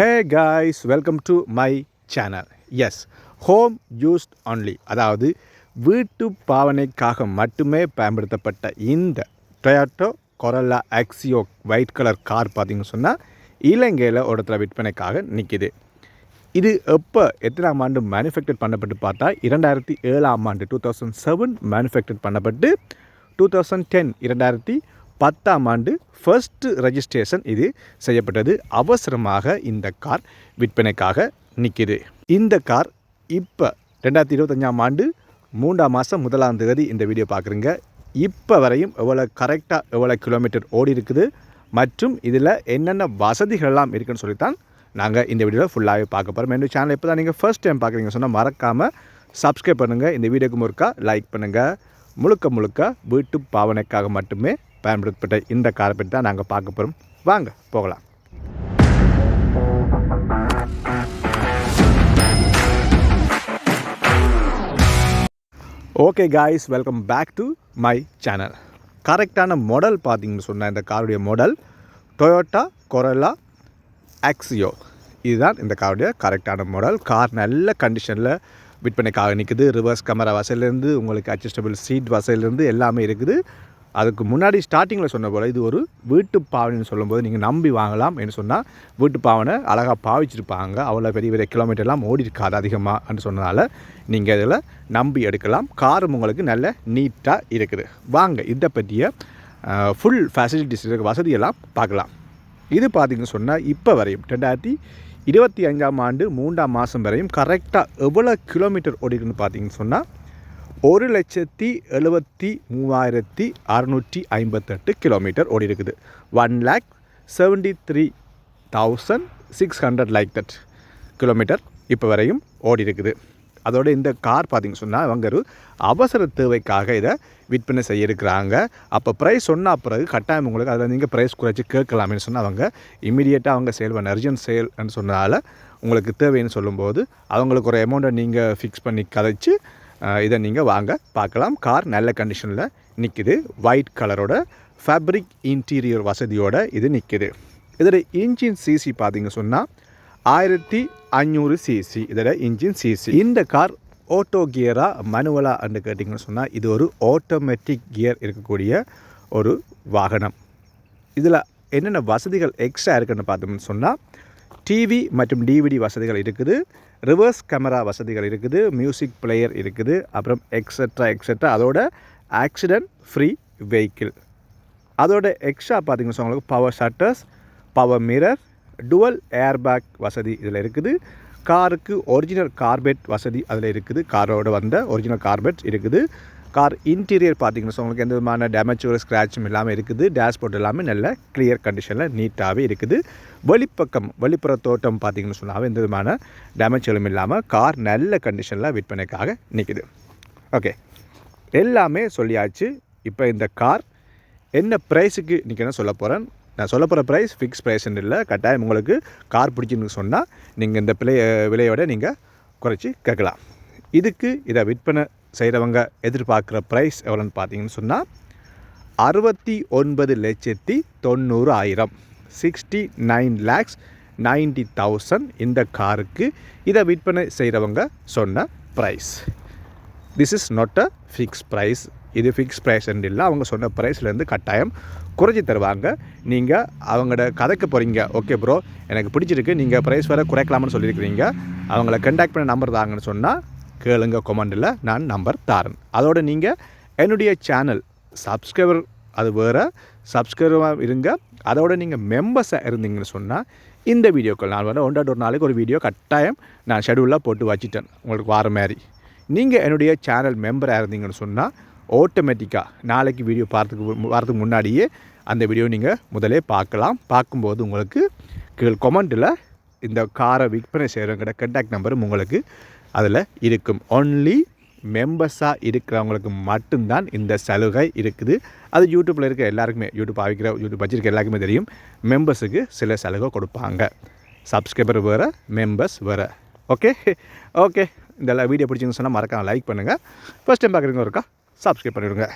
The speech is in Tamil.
Hey guys welcome to my channel as home used only அதாவது வீட்டு பாவனைக்காக மட்டுமே பயன்படுத்தப்பட்ட இந்த Toyota Corolla Axio white colour car பார்த்தீங்கன்னு சொன்னால் இலங்கையில் ஒரு இடத்துல விற்பனைக்காக நிற்கிது இது எப்போ எத்தனாம் ஆண்டு மேனுஃபேக்சர் பண்ணப்பட்டு பார்த்தா இரண்டாயிரத்தி ஏழாம் ஆண்டு டூ தௌசண்ட் செவன் மேனுஃபேக்சர் பண்ணப்பட்டு டூ தௌசண்ட் டென் இரண்டாயிரத்தி பத்தாம் ஆண்டு ஃபர்ஸ்ட் ரெஜிஸ்ட்ரேஷன் இது செய்யப்பட்டது. அவசரமாக இந்த கார் விற்பனைக்காக நிற்கிது இந்த கார் இப்போ ரெண்டாயிரத்தி இருபத்தஞ்சாம் ஆண்டு மூன்றாம் மாதம் முதலாம் தேதி இந்த வீடியோ பார்க்குறீங்க இப்போ வரையும் எவ்வளோ கரெக்டாக எவ்வளோ கிலோமீட்டர் ஓடி இருக்குது மற்றும் இதில் என்னென்ன வசதிகள்லாம் இருக்குன்னு சொல்லித்தான் நாங்கள் இந்த வீடியோவில் ஃபுல்லாகவே பார்க்க போகிறோம் என்னோட சேனல் இப்போ தான் நீங்கள் ஃபர்ஸ்ட் டைம் பார்க்குறீங்க சொன்னால் மறக்காமல் சப்ஸ்கிரைப் பண்ணுங்கள் இந்த வீடியோக்கு முறுக்கா லைக் பண்ணுங்கள் முழுக்க முழுக்க வீட்டு பாவனைக்காக மட்டுமே பயன்படுத்தப்பட்ட இந்த காரை தான் நாங்கள் பார்க்க போகிறோம் வாங்க போகலாம். Okay guys welcome back to my channel கரெக்டான மாடல் பார்த்தீங்கன்னு சொன்னால் இந்த காருடைய மாடல் டொயோட்டா கொரலா ஆக்சியோ இதுதான் இந்த காருடைய கரெக்டான மாடல் கார் நல்ல கண்டிஷனில் விற்பனைக்காக நிற்குது ரிவர்ஸ் கேமரா வசதியிலேருந்து உங்களுக்கு அட்ஜஸ்டபிள் சீட் வசதியிலேருந்து எல்லாமே இருக்குது. அதுக்கு முன்னாடி ஸ்டார்டிங்கில் சொன்ன போல் இது ஒரு வீட்டு பாவனைன்னு சொல்லும்போது நீங்கள் நம்பி வாங்கலாம் என்று சொன்னால் வீட்டு பாவனை அழகாக பாவிச்சிருப்பாங்க. அவ்வளோ பெரிய பெரிய கிலோமீட்டர்லாம் ஓடி இருக்காது அதிகமாக சொன்னதால் நீங்கள் இதில் நம்பி எடுக்கலாம். காரும் உங்களுக்கு நல்ல நீட்டாக இருக்குது. வாங்க இதை பற்றிய ஃபுல் ஃபெசிலிட்டிஸ் இருக்க வசதியெல்லாம் பார்க்கலாம். இது பார்த்திங்கன்னு சொன்னால் இப்போ வரையும் ரெண்டாயிரத்தி இருபத்தி அஞ்சாம் ஆண்டு மூன்றாம் மாதம் வரையும் கரெக்டாக எவ்வளோ கிலோமீட்டர் ஓடிக்குன்னு பார்த்தீங்கன்னு சொன்னால் ஒரு லட்சத்தி எழுபத்தி மூவாயிரத்தி அறநூற்றி ஐம்பத்தெட்டு கிலோமீட்டர் ஓடி இருக்குது one lakh seventy three thousand six hundred like that kilometre இப்போ வரையும் ஓடி இருக்குது அதோட இந்த கார் பார்த்திங்க சொன்னால் அவங்க ஒரு அவசர தேவைக்காக இதை விற்பனை செய்ய இருக்கிறாங்க அப்போ ப்ரைஸ் சொன்னால் பிறகு கட்டாயம் உங்களுக்கு அதில் நீங்கள் ப்ரைஸ் குறைச்சி கேட்கலாம்னு சொன்னால் அவங்க இமீடியட்டாக அவங்க சேல் பண்ண அர்ஜென்ட் சேல்னு சொன்னதால் உங்களுக்கு தேவைன்னு சொல்லும்போது அவங்களுக்கு ஒரு அமௌண்ட்டை நீங்கள் ஃபிக்ஸ் பண்ணி கதைச்சு இதை நீங்கள் வாங்க. பார்க்கலாம். கார் நல்ல கண்டிஷனில் நிற்கிது ஒயிட் கலரோட ஃபேப்ரிக் இன்டீரியர் வசதியோட இது நிற்கிது இதோட இன்ஜின் சிசி பார்த்தீங்க சொன்னால் ஆயிரத்தி அஞ்சூறு சிசி இதோட இன்ஜின் சிசி இந்த கார் ஓட்டோ கியராக மனுவலா என்று கேட்டிங்கன்னு சொன்னால் இது ஒரு ஆட்டோமேட்டிக் கியர் இருக்கக்கூடிய ஒரு வாகனம். இதில் என்னென்ன வசதிகள் எக்ஸ்ட்ரா இருக்குன்னு பார்த்தோம்னு சொன்னால் டிவி மற்றும் டிவிடி வசதிகள் இருக்குது. ரிவர்ஸ் கேமரா வசதிகள் இருக்குது மியூசிக் பிளேயர் இருக்குது அப்புறம் எக்ஸட்ரா எக்ஸட்ரா அதோட ஆக்சிடென்ட் ஃப்ரீ வெஹிக்கிள் அதோட எக்ஸ்ட்ரா பார்த்தீங்கன்னா உங்களுக்கு power shutters power mirror dual airbag வசதி இதில் இருக்குது. காருக்கு ஒரிஜினல் கார்பெட் வசதி அதில் இருக்குது. காரோட வந்த ஒரிஜினல் கார்பெட் இருக்குது. கார் இன்டீரியர் பார்த்தீங்கன்னா உங்களுக்கு எந்த விதமான டேமேஜ் ஒரு ஸ்க்ராட்சும் இல்லாமல் இருக்குது. டேஷ்போர்ட் எல்லாமே நல்ல கிளியர் கண்டிஷனில் நீட்டாகவே இருக்குது. வெளிப்பக்கம் வெளிப்புற தோட்டம் பார்த்தீங்கன்னு சொன்னால் எந்த விதமான டேமேஜ்களும் இல்லாமல் கார் நல்ல கண்டிஷனில் விற்பனைக்காக நிற்குது ஓகே எல்லாமே சொல்லியாச்சு. இப்போ இந்த கார் என்ன ப்ரைஸுக்கு நிற்கணும் சொல்ல போகிறேன் நான் சொல்ல போகிற ப்ரைஸ் ஃபிக்ஸ் ப்ரைஸ்ன்னு இல்லை. கட்டாயம் உங்களுக்கு கார் பிடிச்சின்னு சொன்னால் நீங்கள் இந்த பிள்ளை விலையோட நீங்கள் குறைச்சி கேட்கலாம். இதுக்கு இதை விற்பனை செய்கிறவங்க எதிர்பார்க்குற ப்ரைஸ் எவ்வளோன்னு பார்த்தீங்கன்னு சொன்னால் அறுபத்தி ஒன்பது லட்சத்தி தொண்ணூறு ஆயிரம் sixty nine lakhs ninety thousand இந்த காருக்கு இதை விற்பனை செய்கிறவங்க சொன்ன price this is not a fix price இது ஃபிக்ஸ் ப்ரைஸ் இல்லை அவங்க சொன்ன ப்ரைஸ்லேருந்து கட்டாயம் குறைச்சி தருவாங்க. நீங்கள் அவங்களோட கதைக்கு போகிறீங்க ஓகே ப்ரோ எனக்கு பிடிச்சிருக்கு. நீங்கள் ப்ரைஸ் வர குறைக்கலாம்னு சொல்லியிருக்கிறீங்க. அவங்கள கண்டாக்ட் பண்ண நம்பர் தாங்கன்னு சொன்னால் கேளுங்க கொமெண்டில் நான் நம்பர் தாரேன் அதோடு நீங்கள் என்னுடைய சேனல் சப்ஸ்கிரைபர் அது வேறு சப்ஸ்கிரைபராக இருங்க. அதோட நீங்கள் மெம்பர்ஸாக இருந்தீங்கன்னு சொன்னால் இந்த வீடியோக்கள் நான் வந்து ஒன்றாடு ஒரு நாளைக்கு ஒரு வீடியோ கட்டாயம் நான் ஷெடியூலாக போட்டு வச்சுட்டேன். உங்களுக்கு வார மாதிரி. நீங்கள் என்னுடைய சேனல் மெம்பராக இருந்தீங்கன்னு சொன்னால் ஆட்டோமேட்டிக்காக நாளைக்கு வீடியோ பார்த்துக்கு வரதுக்கு முன்னாடியே அந்த வீடியோ நீங்கள் முதலே பார்க்கலாம். பார்க்கும்போது உங்களுக்கு கீழ் கொமெண்ட்டில் இந்த காரை விற்பனை செய்கிறவங்கிட்ட கண்டாக்ட் நம்பரும் உங்களுக்கு அதில் இருக்கும். ஒன்லி மெம்பர்ஸாக இருக்கிறவங்களுக்கு மட்டும்தான் இந்த சலுகை இருக்குது. அது யூடியூப்பில் இருக்க எல்லாருக்குமே யூடியூப் ஆகிக்கிற யூடியூப் வச்சிருக்க எல்லாருக்குமே தெரியும். மெம்பர்ஸுக்கு சில சலுகை கொடுப்பாங்க. சப்ஸ்கிரைபர் வேறு மெம்பர்ஸ் வேறு. ஓகே ஓகே இந்த வீடியோ பிடிச்சிங்கன்னு சொன்னால் மறக்காம லைக் பண்ணுங்கள் ஃபஸ்ட் டைம் பார்க்குறீங்க ஒருக்கா சப்ஸ்கிரைப் பண்ணிவிடுங்க